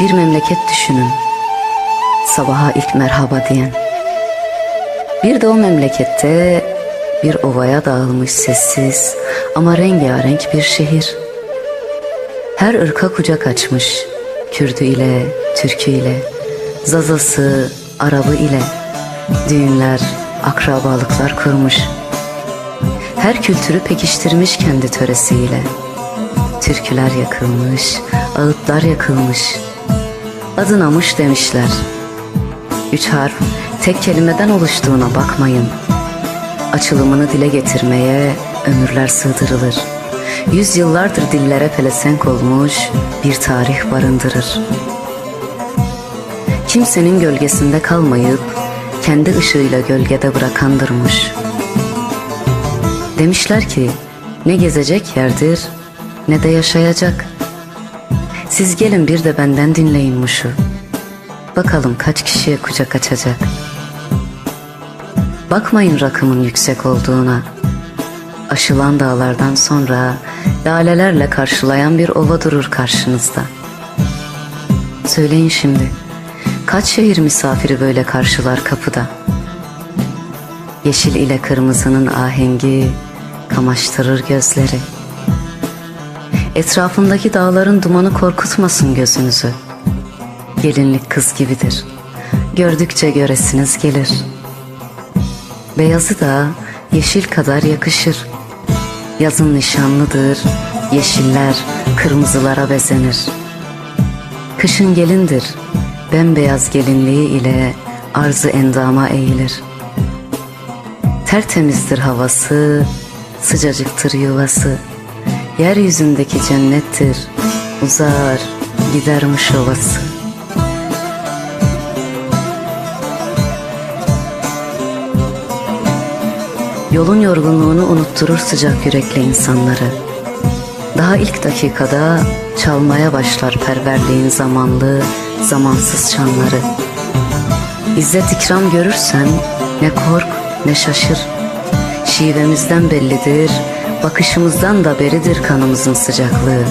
Bir memleket düşünün. Sabaha ilk merhaba diyen. Bir de o memlekette bir ovaya dağılmış sessiz ama rengarenk bir şehir. Her ırka kucak açmış. Kürdü ile, Türkü ile, Zazası, Arabı ile. Düğünler, akrabalıklar kurmuş. Her kültürü pekiştirmiş kendi töresiyle. Türküler yakılmış, ağıtlar yakılmış. Adına mış demişler. Üç harf tek kelimeden oluştuğuna bakmayın. Açılımını dile getirmeye ömürler sığdırılır. Yüzyıllardır dillere pelesenk olmuş bir tarih barındırır. Kimsenin gölgesinde kalmayıp kendi ışığıyla gölgede bırakandırmış. Demişler ki ne gezecek yerdir ne de yaşayacak. Siz gelin bir de benden dinleyin muşu. Bakalım kaç kişiye kucak açacak. Bakmayın rakımın yüksek olduğuna. Aşılan dağlardan sonra lalelerle karşılayan bir ova durur karşınızda. Söyleyin şimdi, kaç şehir misafiri böyle karşılar kapıda? Yeşil ile kırmızının ahengi kamaştırır gözleri. Etrafındaki dağların dumanı korkutmasın gözünüzü. Gelinlik kız gibidir. Gördükçe göresiniz gelir. Beyazı da yeşil kadar yakışır. Yazın nişanlıdır, yeşiller kırmızılara bezenir. Kışın gelindir, bembeyaz gelinliği ile arzı endama eğilir. Tertemizdir havası, sıcacıktır yuvası. Yeryüzündeki cennettir, uzar, gidermiş ovası. Yolun yorgunluğunu unutturur sıcak yürekli insanları. Daha ilk dakikada çalmaya başlar perverliğin zamanlı, zamansız çanları. İzzet ikram görürsen ne kork ne şaşır. Şivemizden bellidir, bakışımızdan da beridir kanımızın sıcaklığı.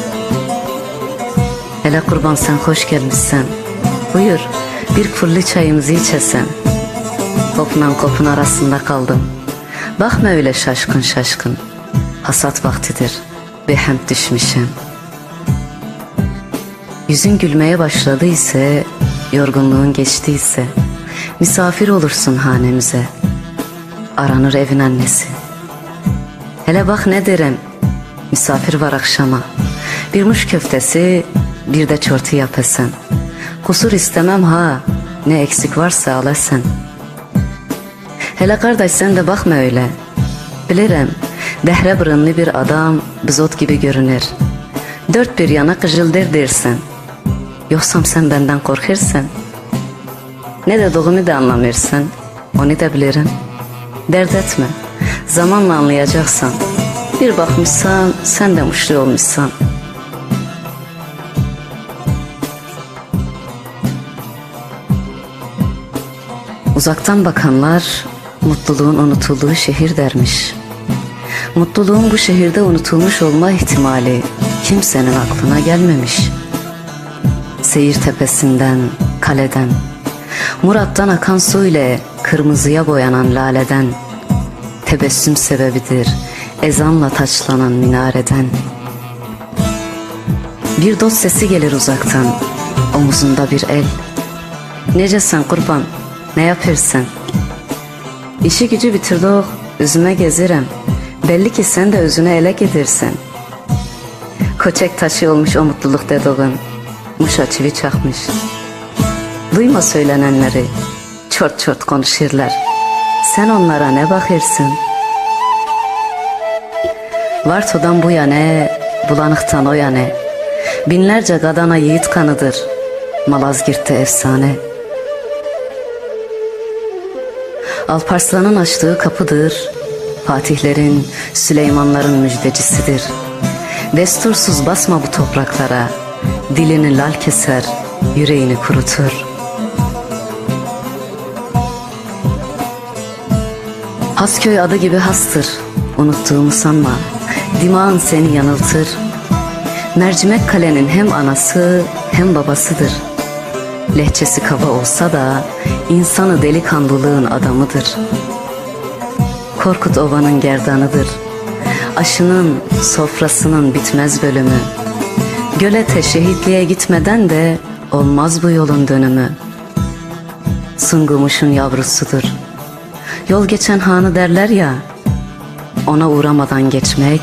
Hele kurban sen hoş gelmişsen. Buyur bir fırlı çayımızı içesen. Kopla kopun arasında kaldım. Bakma öyle şaşkın şaşkın. Hasat vaktidir. Bir hem düşmüşüm. Yüzün gülmeye başladı ise, yorgunluğun geçtiyse, misafir olursun hanemize. Aranır evin annesi. Hele bak ne derim, misafir var akşama. Bir muş köftesi, bir de çortu yapesen. Kusur istemem ha, ne eksik varsa al esen. Hele kardeş sen de bakma öyle. Bilirim, dehre burunlu bir adam bizot gibi görünür. Dört bir yana kıcıldır dersen. Yoksam sen benden korkursan. Ne de doğumu da anlamıyorsun. Onu da bilirim. Dert etme. Zamanla anlayacaksan. Bir bakmışsan sen de muşlu olmuşsan. Uzaktan bakanlar mutluluğun unutulduğu şehir dermiş. Mutluluğun bu şehirde unutulmuş olma ihtimali kimsenin aklına gelmemiş. Seyir tepesinden, kaleden, Murat'tan akan su ile kırmızıya boyanan laleden, tebessüm sebebidir ezanla taçlanan minareden. Bir dost sesi gelir uzaktan, omuzunda bir el. Necesen kurban, ne yapırsın? İşi gücü bitirdik, üzüme gezirem. Belli ki sen de özüne ele gedirsin. Koçek taşı olmuş o mutluluk dediğin. Muşa çivi çakmış. Duyma söylenenleri. Çort çort konuşurlar. Sen onlara ne bakırsın? Varto'dan bu yana, bulanıktan o yana. Binlerce kadana yiğit kanıdır. Malazgirt'te efsane. Alparslan'ın açtığı kapıdır. Fatihlerin, Süleymanların müjdecisidir. Destursuz basma bu topraklara. Dilini lal keser, yüreğini kurutur. Hasköy adı gibi hastır. Unuttuğumu sanma. Dimağın seni yanıltır. Mercimek kalenin hem anası hem babasıdır. Lehçesi kaba olsa da insanı delikanlılığın adamıdır. Korkut Ova'nın gerdanıdır. Aşının, sofrasının bitmez bölümü. Gölete şehitliğe gitmeden de olmaz bu yolun dönümü. Sungumuş'un yavrusudur. Yol geçen hanı derler ya, ona uğramadan geçmek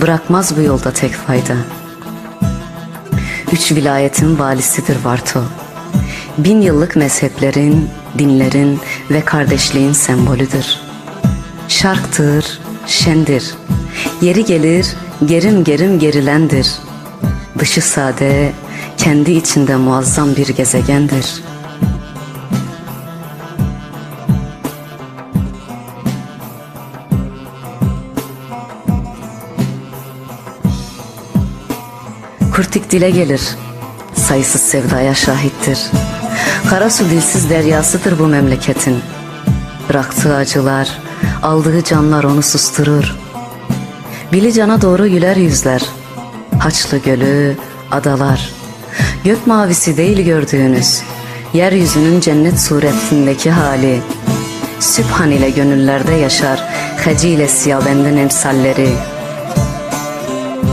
bırakmaz bu yolda tek fayda. Üç vilayetin valisidir Varto. Bin yıllık mezheplerin, dinlerin ve kardeşliğin sembolüdür. Şarktır, şendir. Yeri gelir, gerim gerim gerilendir. Dışı sade, kendi içinde muazzam bir gezegendir. Kurtik dile gelir, sayısız sevdaya şahittir. Karasu dilsiz deryasıdır bu memleketin. Bıraktığı acılar, aldığı canlar onu susturur. Bilicana doğru güler yüzler. Haçlı gölü, adalar. Gök mavisi değil gördüğünüz. Yeryüzünün cennet suretindeki hali. Sübhan ile gönüllerde yaşar. Heci ile siyabenden emsalleri.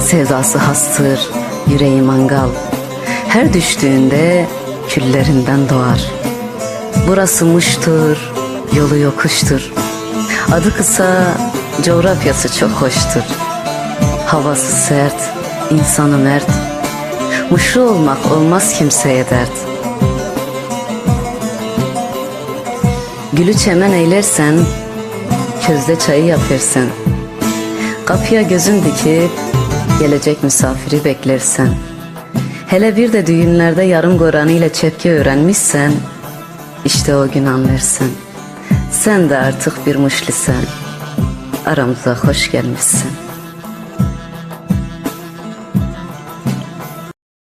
Sevdası hastır, yüreği mangal. Her düştüğünde küllerinden doğar. Burası muştur, yolu yokuştur. Adı kısa, coğrafyası çok hoştur. Havası sert, insanı mert. Muşru olmak olmaz kimseye dert. Gülü çemen eylersen, közde çayı yapırsan. Kapıya gözün dikip, gelecek misafiri beklersen. Hele bir de düğünlerde yarım goranı ile çepki öğrenmişsen, işte o gün anlarsın. Sen de artık bir muşlisen, aramıza hoş gelmişsin.